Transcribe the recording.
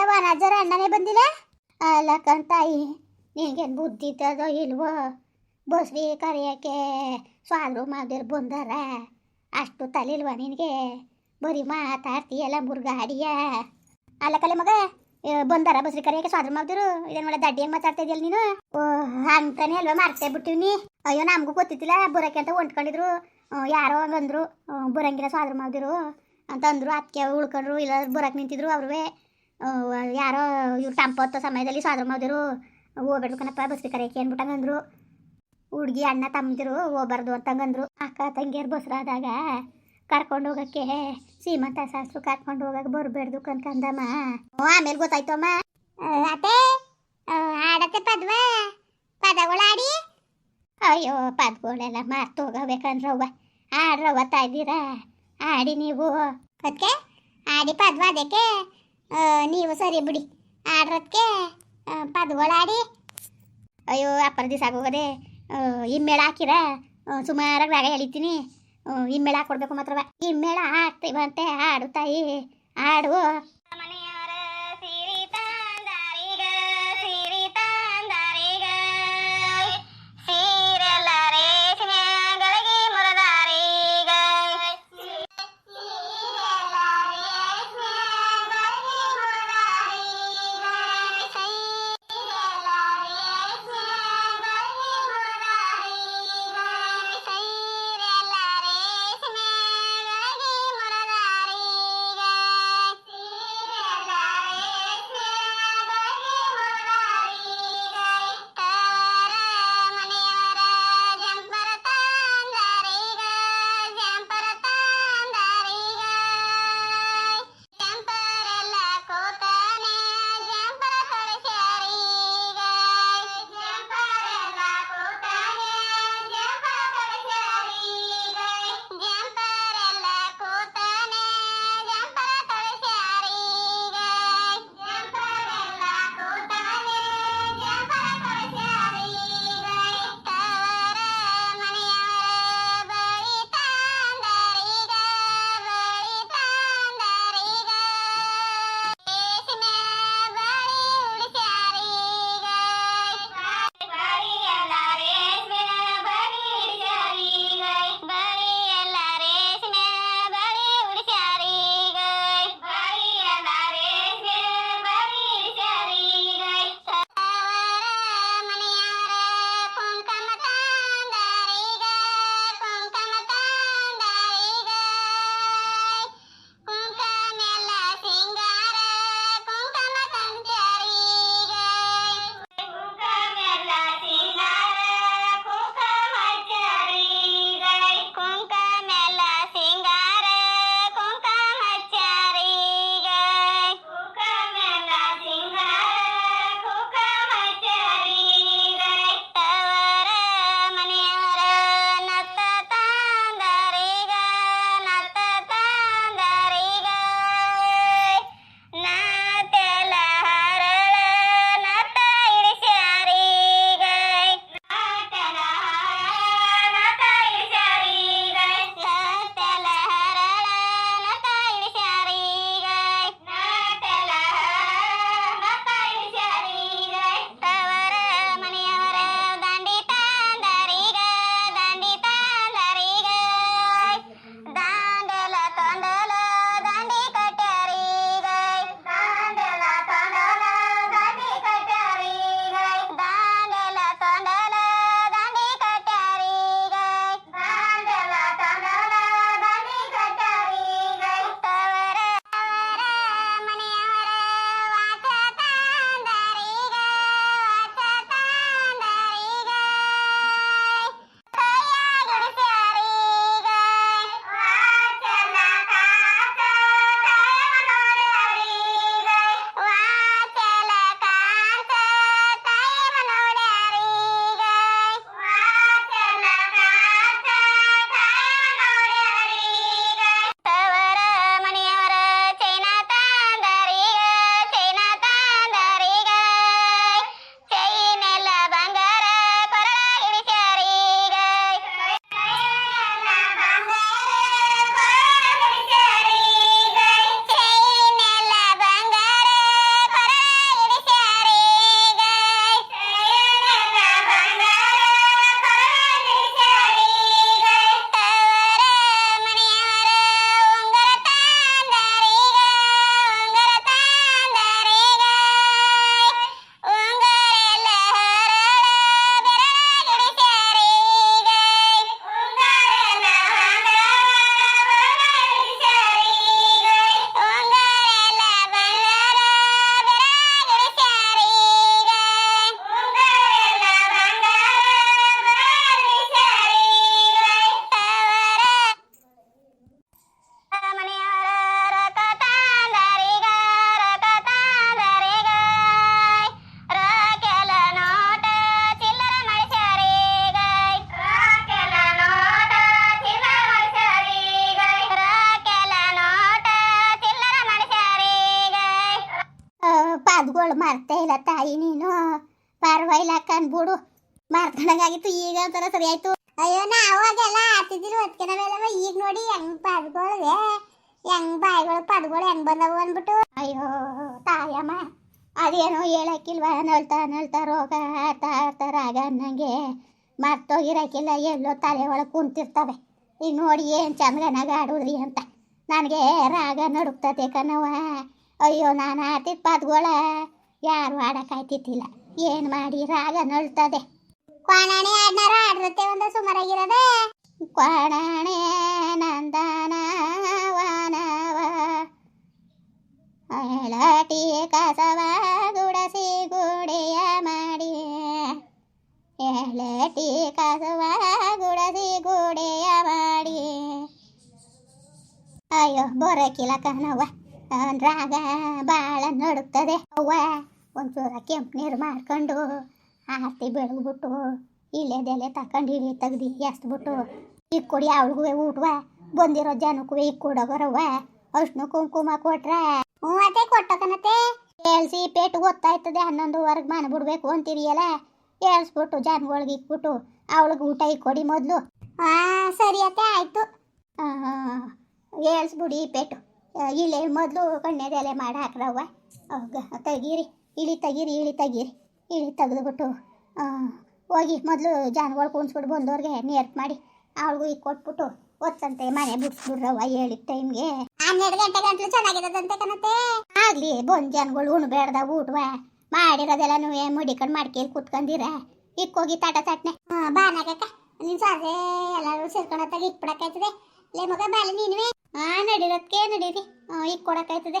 ಅಲ್ಲ ರಾಜರ ಅಣ್ಣನೇ ಬಂದಿಲ್ಲ? ಅಲ್ಲ ಕಣ್ತಾಯಿ ನಿನಗೇನು ಬುದ್ಧಿ ಇದ್ದದೋ ಇಲ್ವೋ? ಬಸ್ವಿ ಕರೆಯೋಕ್ಕೆ ಸಾದ್ರು ಮಾವ್ದಿರ್ ಬಂದಾರ? ಅಷ್ಟು ತಲಿಲ್ವ ನಿನಗೆ? ಬರೀ ಮಾತಾಡ್ತೀಯಲ್ಲ ಮುರುಗಾಡಿಯ? ಅಲ್ಲ ಕಲೆ ಮಗ ಬಂದಾರ ಬಸ್ರಿ ಕರೆಯೋಕೆ ಸ್ವಾದ್ರು ಮಾವ್ದಿರು ಇದೇನು ಮಾಡ ದಡ್ಡಿ ಹೆಂಗೆ ಮಾತಾಡ್ತಾ ಇದೆಯಲ್ಲ ನೀನು? ಓ ಅಂತಾನೆ ಅಲ್ವಾ ಮಾರ್ತೇ ಬಿಟ್ಟಿವ್ನಿ ಅಯ್ಯೋ, ನಮಗೂ ಗೊತ್ತಿತ್ತಿಲ್ಲ ಬರೋಕೆ ಅಂತ ಹೊಂಟ್ಕೊಂಡಿದ್ರು. ಯಾರೋ ಹಂಗಂದ್ರು. ಬರಂಗಿಲ್ಲ ಸ್ವಾದ್ರು ಮಾವ್ದಿರು ಅಂತ ಅಂದ್ರು ಅದಕ್ಕೆ ಉಳ್ಕೊಂಡ್ರು, ಇಲ್ಲ ಬರಕ್ಕೆ ನಿಂತಿದ್ರು ಅವ್ರುವೆ. ಯಾರೋ ಇವ್ರು ತಂಪೊತ್ತ ಸಮಯದಲ್ಲಿ ಸಾದ್ರ ಮಾಡಿದ್ರು. ಹೋಗ್ಬೇಡ್ದು ಕಣಪ್ಪ ಏನು ಕರೆಯಕ್ಕೆ ಅಂದ್ಬಿಟ್ಟಂಗಂದ್ರು ಹುಡುಗಿ ಅಣ್ಣ ತಮ್ಮದಿರು ಹೋಗ್ಬಾರ್ದು ಅಂತಂಗಂದ್ರು ಅಕ್ಕ ತಂಗಿಯರು ಬಸ್ರಾದಾಗ ಕರ್ಕೊಂಡು ಹೋಗಕ್ಕೆ ಸೀಮಂತ ಶಾಸ್ತ್ರ ಕರ್ಕೊಂಡು ಹೋಗಕ್ಕೆ ಬರಬೇಡ್ದು ಕನ್ಕಂದಮ್ಮ ಆಮೇಲೆ ಗೊತ್ತಾಯ್ತು ಅಮ್ಮ. ಅತ್ತೆ ಆಡತ್ತೆ ಪದ್ವ ಪದಗಳು ಆಡಿ ಅಯ್ಯೋ ಪದ್ಗಳೆಲ್ಲ ಮಾರ್ತು ಹೋಗಬೇಕಂದ್ರವ್ವ ಆಡ್ರವ್ವ ತಾಯ್ದಿರ? ಆಡಿ ನೀವು. ಅದಕ್ಕೆ ಆಡಿ ಪದ್ವ ಅದಕ್ಕೆ. ನೀವು ಸರಿ ಬಿಡಿ. ಆಡ್ರಕ್ಕೆ ಪದಗಳಾಡಿ. ಆಡಿ ಅಯ್ಯೋ ಅಪ್ಪರ ದಿವಸ ಆಗೋಗದೆ. ಇಮ್ಮೇಳ ಹಾಕಿರ ಸುಮಾರಾಗಿ ರಾಗ ಎಳಿತೀನಿ ಇಮ್ಮೇಳ ಹಾಕೊಡ್ಬೇಕು ಮಾತ್ರವ. ಇಮ್ಮೇಳ ಹಾಕ್ತೀವಂತೆ ಹಾಡು ತಾಯಿ ಹಾಡು ತಾಯಿ ನೀನು. ಪರವಾಗಿಲ್ಲ ಕಂದ್ಬಿಡು ಮರ್ಕೊಂಡಂಗಾಗಿತ್ತು, ಈಗ ಒಂಥರ ಸರಿ ಆಯ್ತು. ಅಯ್ಯೋ ನಾ ಅವಾಗೆಲ್ಲ ಆಡ್ತಿದ್ದಿಲ್ಲ ಅದಕ್ಕೆ ಮೇಲೆ ಈಗ ನೋಡಿ ಹೆಂಗ್ ಪದ್ಗಳಿಗೆ ಹೆಂಗ್ ಬಾಯಿಗಳು ಪದ್ಗಳು ಹೆಂಗ್ ಬಂದವು ಅಂದ್ಬಿಟ್ಟು. ಅಯ್ಯೋ, ತಾಯಮ್ಮ, ಅದೇನೋ ಹೇಳಕ್ಕಿಲ್ವ? ನಳ್ತಾ ನಳ್ತಾ ರೋಗ ಆಡ್ತಾ ಆಡ್ತಾ ರಾಗ ಅನ್ನಂಗೆ ಮರ್ತೋಗಿರಕ್ಕಿಲ್ಲ. ಎಲ್ಲೋ ತಲೆ ಒಳಗೆ ಕುಂತಿರ್ತವೆ. ಈಗ ನೋಡಿ ಏನು ಚಂದಗನಾಗ ಆಡುದ್ರಿ ಅಂತ. ನನಗೆ ರಾಗ ನಡುಕ್ತತೆ ಕಣವ ಅಯ್ಯೋ, ನಾನು ಆಡ್ತಿದ್ದ ಪದ್ಗಳ ಯಾರು ಆಡಕ್ಕಾಯ್ತಿತ್ತಿಲ್ಲ ಏನು ಮಾಡಿ ರಾಗ ನಳ್ತದೆ. ಕ್ವಾಣಾಣೆ ಆಡ್ನಾರ ಆಡ್ರತ್ತೆ ಒಂದು ಸುಮಾರಾಗಿರೋದೆ. ಕ್ವಾಣಾಣೆ ನಂದನ ಎಳಟಿ ಕಸವ ಗುಡಸಿ ಗುಡಿಯ ಮಾಡಿ. ಎಳಟಿ ಕಸವ ಗುಡಸಿ ಗುಡಿಯ ಮಾಡಿ. ಅಯ್ಯೋ ಬೋರಕಿಲ್ಲ ಕಣವ್ವ. ರಾಗ ಬಾಳ ನೋಡುತ್ತದೆ ಅವ್ವ. ಒಂಚೂರ ಕೆಂಪು ನೀರು ಮಾಡ್ಕೊಂಡು ಆರತಿ ಬೆಳಗ್ಬಿಟ್ಟು ಇಲ್ಲೆದೆಲೆ ತಕೊಂಡು ಇಳಿ ತೆಗ್ದು ಎಸ್ಬಿಟ್ಟು ಈಗ ಕೊಡಿ ಅವಳಿಗೂ ಊಟವ, ಬಂದಿರೋ ಜನಕ್ಕೂ ಈಗ ಕೊಡೋಗರವ್ವ ಅಷ್ಟು ಕುಂಕುಮ ಕೊಟ್ರೆ. ಹ್ಞೂ ಅದೇ ಕೊಟ್ಟಕನತೆ ಹೇಳ್ಸಿ ಪೇಟು ಗೊತ್ತಾಯ್ತದೆ, ಹನ್ನೊಂದುವರೆಗೆ ಮನೆ ಬಿಡ್ಬೇಕು ಅಂತಿರಿಯಲ್ಲ ಹೇಳ್ಸ್ಬಿಟ್ಟು ಜನಗಳಿಗೆ ಇಕ್ಬಿಟ್ಟು ಅವಳಿಗೆ ಊಟ ಕೊಡಿ ಮೊದಲು. ಹಾಂ ಸರಿ ಅತ್ತೆ, ಆಯಿತು. ಹೇಳ್ಸ್ಬಿಡಿ ಪೇಟು. ಇಲ್ಲೇ ಮೊದಲು ಕಣ್ಣೆದೆಲೆ ಮಾಡಿ ಹಾಕ್ರವ್ವ. ತೆಗೀರಿ. ಇಳಿ ತೆಗೀರಿ ಇಳಿ ತೆಗೀರಿ. ಇಳಿ ತೆಗೆದುಬಿಟ್ಟು ಹೋಗಿ ಮೊದಲು ಜಾನ್ಗಳು ಕುಣಿಸ್ಬಿಟ್ಟು ಬಂದವ್ರಿಗೆ ನೇರ್ಪ್ ಮಾಡಿ ಅವ್ಳಿಗೂ ಈಗ ಕೊಟ್ಬಿಟ್ಟು ಒತ್ತಂತೆ ಮನೆ ಬಿಡ್ಸ್ಬಿಡ್ರವ್ವ ಹೇಳಿದ ಟೈಮ್ಗೆ ಹನ್ನೆರಡು ಗಂಟೆ ಗಂಟಲು ಚೆನ್ನಾಗಿರೋದಂತೆ ಕಣತೆ ಆಗ್ಲಿ ಬಂದ್ ಜನಗಳು ಉಣ್ಬೇಡ್ದ ಊಟವ. ಮಾಡಿರೋದೆಲ್ಲ ನೀವು ಮುಡಿಕೊಂಡು ಮಾಡ್ಕೇಳಿ ಕೂತ್ಕೊಂಡಿರ ಇಕ್ಕೋಗಿ ತಾಟ ತಟ್ನೆ. ಬಾನಾಗಕ್ಕ ನಿನ್ ಸಾರೆ ಎಲ್ಲರೂ ಸೇರ್ಕೊಂಡತ್ತಾಗ ಇಕ್ಬಿಡಕ್ಕಾಯ್ತದೆ ಲೇ ಮಗ ಬಾಲೆ ನೀನುವೆ. ಹಾ ನಡಿರೋದಕ್ಕೆ ನಡೀರಿ. ಹಾಂ ಕೊಡಕ್ಕಾಯ್ತದೆ.